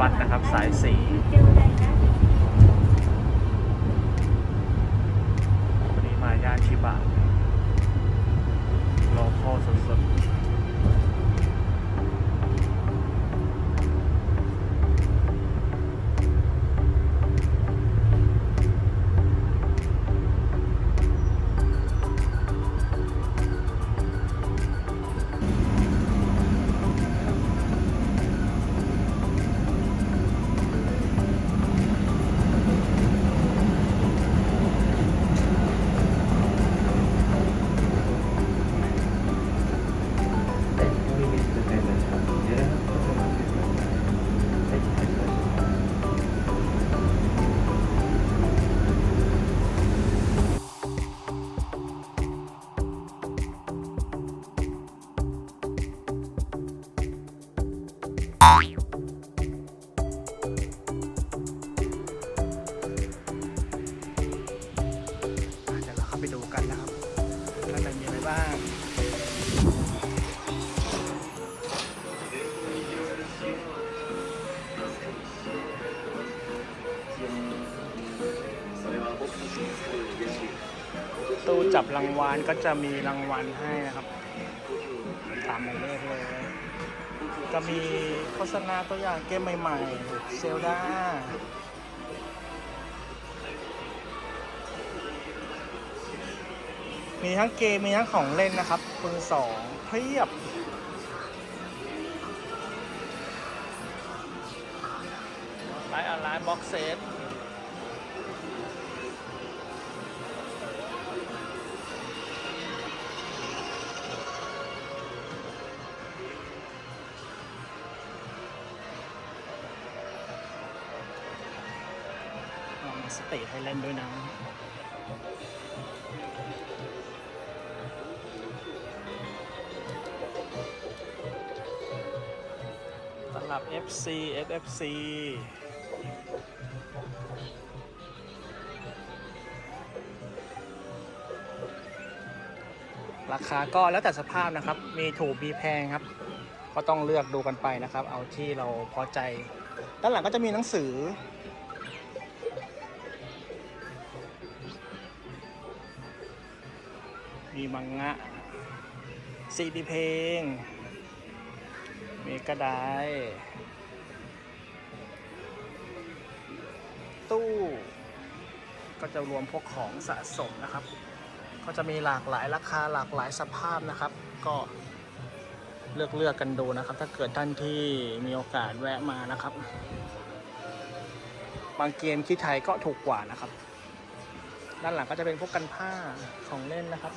บัสนะครับ สายสีวันนี้มาย่านชิบะโลคอลสุดๆ ตู้จับรางวัลก็จะมีรางวัลให้นะครับ ตามในเลขเลยก็มีโฆษณาตัวอย่างเกมใหม่ๆ เซลดามีทั้งเกม มีทั้งของเล่นนะครับคูณสองเพียบ ไลน์ออนไลน์บ็อกเซต สเตทให้เล่นด์ด้วยนะสำหรับ FC SFC ราคาก็แล้วแต่สภาพนะครับ มีถูกมีแพงครับ ก็ต้องเลือกดูกันไปนะครับ เอาที่เราพอใจ ด้านหลังก็จะมีหนังสือ มีมังงะซีดีเพลง มีกระไดตู้ ก็จะรวมพวกของสะสมนะครับ ก็จะมีหลากหลายราคาหลากหลายสภาพนะครับ ก็เลือกเลือกกันดูนะครับ ถ้าเกิดท่านที่มีโอกาสแวะมานะครับ บางเกมที่ไทยก็ถูกกว่านะครับ ด้านหลังก็จะเป็นพวกกันผ้าของเล่นนะครับ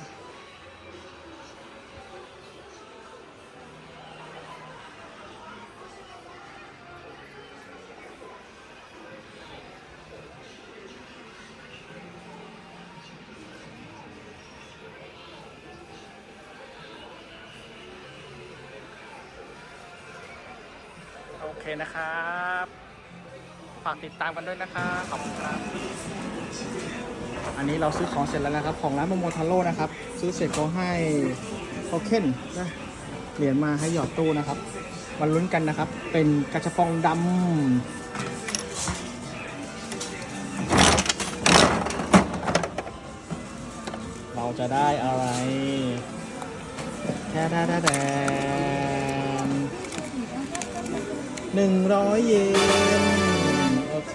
โอเคนะครับ ฝากติดตามกันด้วยนะครับขอบคุณครับ อันนี้เราซื้อของเสร็จแล้วนะครับ ของร้านโมโมทาโร่นะครับ ซื้อเสร็จเขาให้โทเค็นนะเหรียญมาให้หยอดตู้นะครับมาลุ้นกันนะครับ เป็นกระชับปองดำเราจะได้อะไรแท้แท้แท้แท้หนึ่งร้อยเยน โอเค